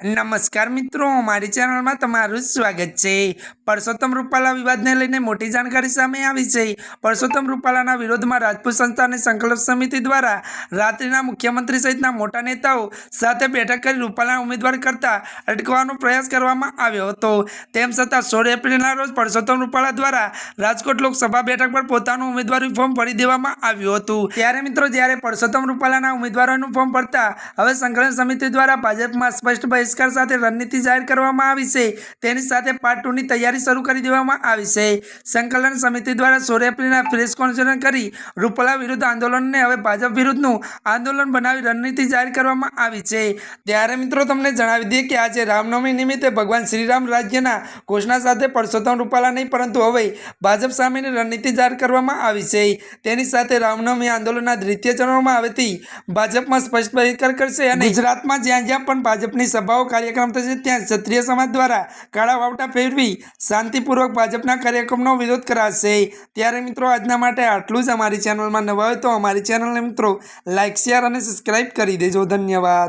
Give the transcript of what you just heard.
નમસ્કાર મિત્રો, મારી ચેનલમાં તમારું સ્વાગત છે. પરસોત્તમ રૂપાલા વિવાદને લઈને મોટી જાણકારી સામે આવી છે. પરસોત્તમ રૂપાલાના વિરોધમાં રાજપૂત સંસ્થા અને સંકલ્પ સમિતિ દ્વારા રાત્રિના મુખ્યમંત્રી સહિતના મોટા નેતાઓ સાથે બેઠક કરી રૂપાલાના ઉમેદવાર કરતા અટકવાનો પ્રયાસ કરવામાં આવ્યો હતો. તેમ છતાં સોળ એપ્રિલના રોજ પરસોત્તમ રૂપાલા દ્વારા રાજકોટ લોકસભા બેઠક પર પોતાનું ઉમેદવારી ફોર્મ ભરી દેવામાં આવ્યું હતું. ત્યારે મિત્રો, જ્યારે પરસોત્તમ રૂપાલાના ઉમેદવારોનું ફોર્મ ભરતા હવે સંકલન સમિતિ દ્વારા ભાજપમાં સ્પષ્ટ બહિષ્કાર સાથે રણનીતિ જાહેર કરવામાં આવી છે. તેની સાથે પાર્ટ ટુની તૈયારી શરૂ કરી દેવામાં આવી છે. સંકલન સમિતિ દ્વારા સોળ પ્રેસ કોન્ફરન્સ કરી રૂપાલા વિરુદ્ધ આંદોલનને હવે ભાજપ વિરુદ્ધનું આંદોલન બનાવી રણનીતિ જાહેર કરવામાં આવી છે. ત્યારે મિત્રો તમને જણાવી દઈએ કે આજે રામનવમી નિમિત્તે ભગવાન શ્રીરામ રાજ્યના ઘોષણા સાથે પરસોત્તમ રૂપાલા નહીં, પરંતુ હવે ભાજપ સામેની રણનીતિ જાહેર કરવામાં આવી છે. તેની સાથે રામનવમી આંદોલનના દ્વિતીય ચરણમાં હવેથી ભાજપમાં સ્પષ્ટ બહિષ્કાર કરશે અને ગુજરાતમાં જ્યાં જ્યાં પણ ભાજપની સભાઓ કાર્યક્રમ થશે ત્યાં ક્ષત્રિય સમાજ દ્વારા કાળા વાવટા ફેરવી શાંતિપૂર્વક ભાજપના કાર્યક્રમનો વિરોધ કરાશે. ત્યારે મિત્રો, આજના માટે આટલું જ અમારી ચેનલમાં નવા હોય તો અમારી ચેનલને મિત્રો લાઇક શેર અને સબસ્ક્રાઈબ કરી દેજો. ધન્યવાદ.